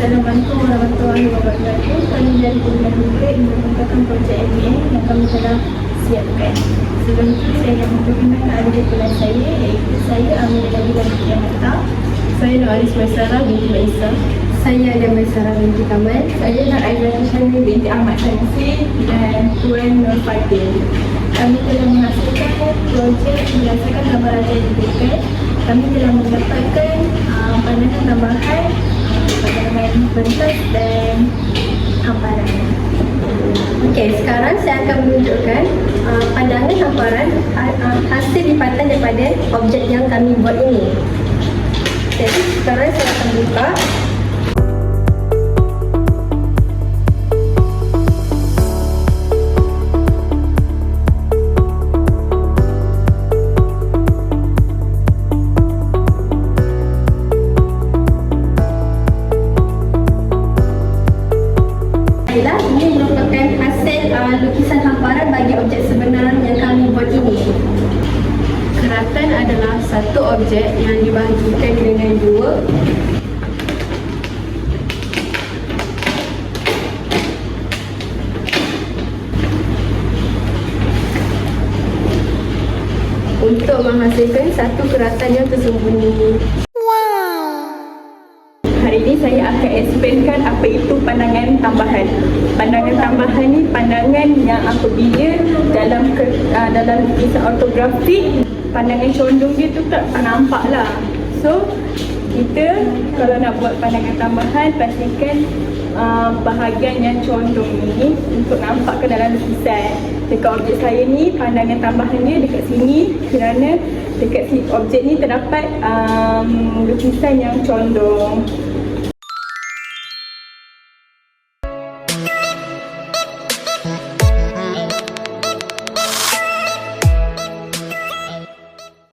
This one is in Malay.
Assalamualaikum warahmatullahi wabarakatuh. Kami dari Kuliah Muka ingin mengatakan projek MBA yang kami telah siapkan. Sebelum itu saya nak memperkenalkan adik kelas saya iaitu saya Amir dari Kuliah Mata. Saya Nur Aris Maisara binti Maisa. Saya ada Maisara binti Kamal. Saya Nur Aizah Shani binti Ahmad Tansi dan Tuan Nur Fadil. Kami telah menghasilkan projek berdasarkan gambar raja yang diberikan. Kami telah mendapatkan uh, pandangan tambahan, uh, pandangan pentas dan hamparan. Okey, sekarang saya akan menunjukkan uh, pandangan hamparan ha- uh, hasil lipatan daripada objek yang kami buat ini. Jadi sekarang saya akan buka. Adalah ini merupakan hasil uh, lukisan hamparan bagi objek sebenar yang kami buat ini. Keratan adalah satu objek yang dibahagikan dengan dua untuk menghasilkan satu keratan yang tersembunyi. Hari ini saya akan explainkan apa itu pandangan tambahan. Pandangan tambahan ni pandangan yang apabila dalam ke, uh, dalam lukisan ortografi pandangan condong dia tu tak nampak lah. So kita kalau nak buat pandangan tambahan pastikan uh, bahagian yang condong ni untuk nampak ke dalam lukisan. Dekat objek saya ni pandangan tambahan dia dekat sini kerana dekat objek ni terdapat um, lukisan yang condong.